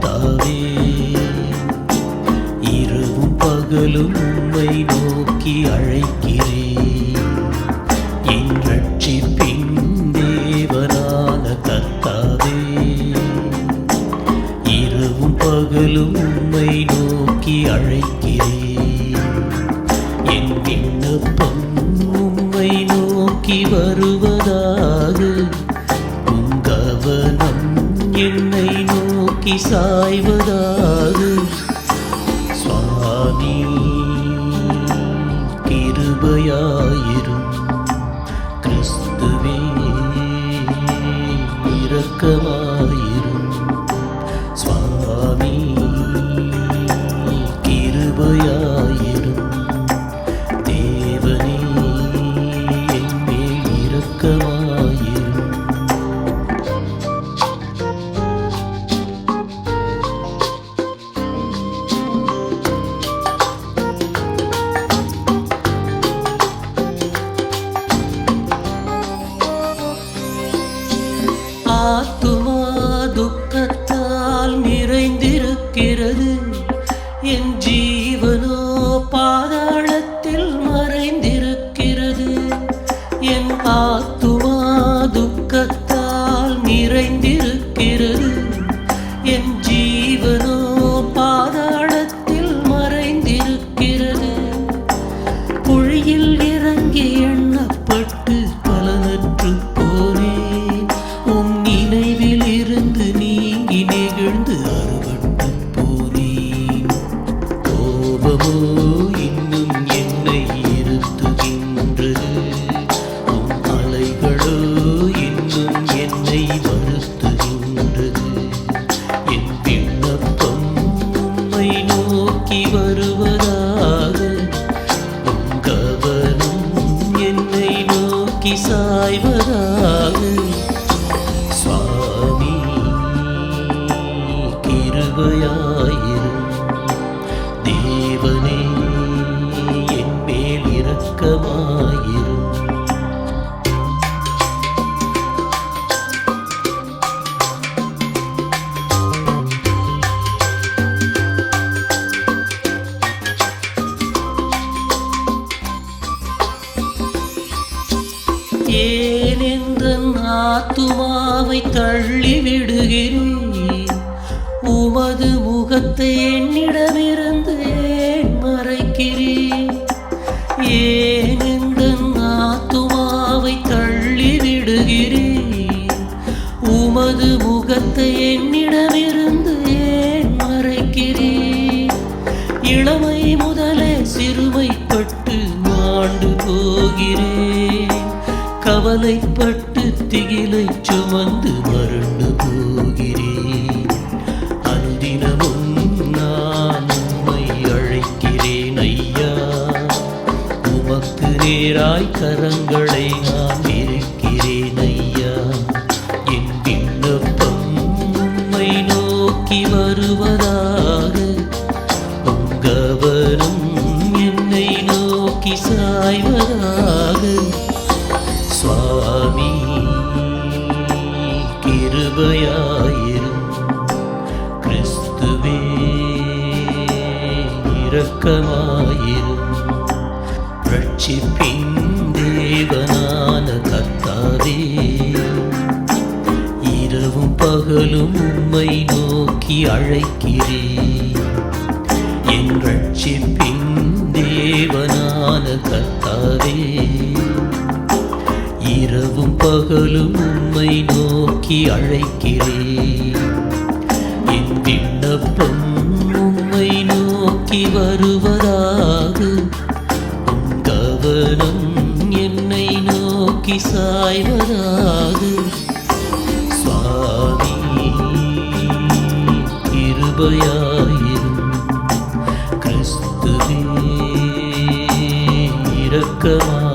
கர்த்தாவே இரவும் பகலும் உம்மை நோக்கி அழைக்கிறேன். என் ரட்சிப்பின் தேவனான கர்த்தாவே. இரவும் பகலும் உம்மை நோக்கி அழைக்கிறேன். என் விண்ணப்பம் உம்மை நோக்கி வரும். நோக்கி சாய்வதாக சுவாமி கிருபையாயிரும் என் ஜீவனோ நோக்கி வருவதாக. கவனம் என்னை நோக்கி சாய்வதாக. ஏன் என்ற ஆத்துமாவை தள்ளி விடுகிறேன் உமது முகத்தை என்னிடமிருந்து ஏன் மறைக்கிறேன் ஏன் என்ற ஆத்துமாவை தள்ளி விடுகிறேன் உமது முகத்தை என்னிடமிருந்து கவலைப்பட்டு திகிலை சுமந்து மருண்டு போகிறேன். அந்தினமும் நான் உம்மை அழைக்கிறேன் ஐயா. உமக்கு நேராய் கரங்களை நான் இருக்கிறேன் ஐயா. என் விண்ணப்பம் உம்மை நோக்கி வருவதா கிருபையாயிரும் கிறிஸ்துவே இரக்கமாயிரும். ரட்சிப்பின் தேவனான கர்த்தாவே இரவும் பகலும் உம்மை நோக்கி அழைக்கிறேன் என் ரட்சிப்பின் தேவனான கர்த்தாவே இரவும் பகலும் உம்மை நோக்கி அழைக்கிறேன். என் விண்ணப்பம் உம்மை நோக்கி வருவதாக உம் கவனம் என்னை நோக்கி சாய்வதாக. சுவாமி கிருபையாயிரும் கிறிஸ்துவே இரக்கமா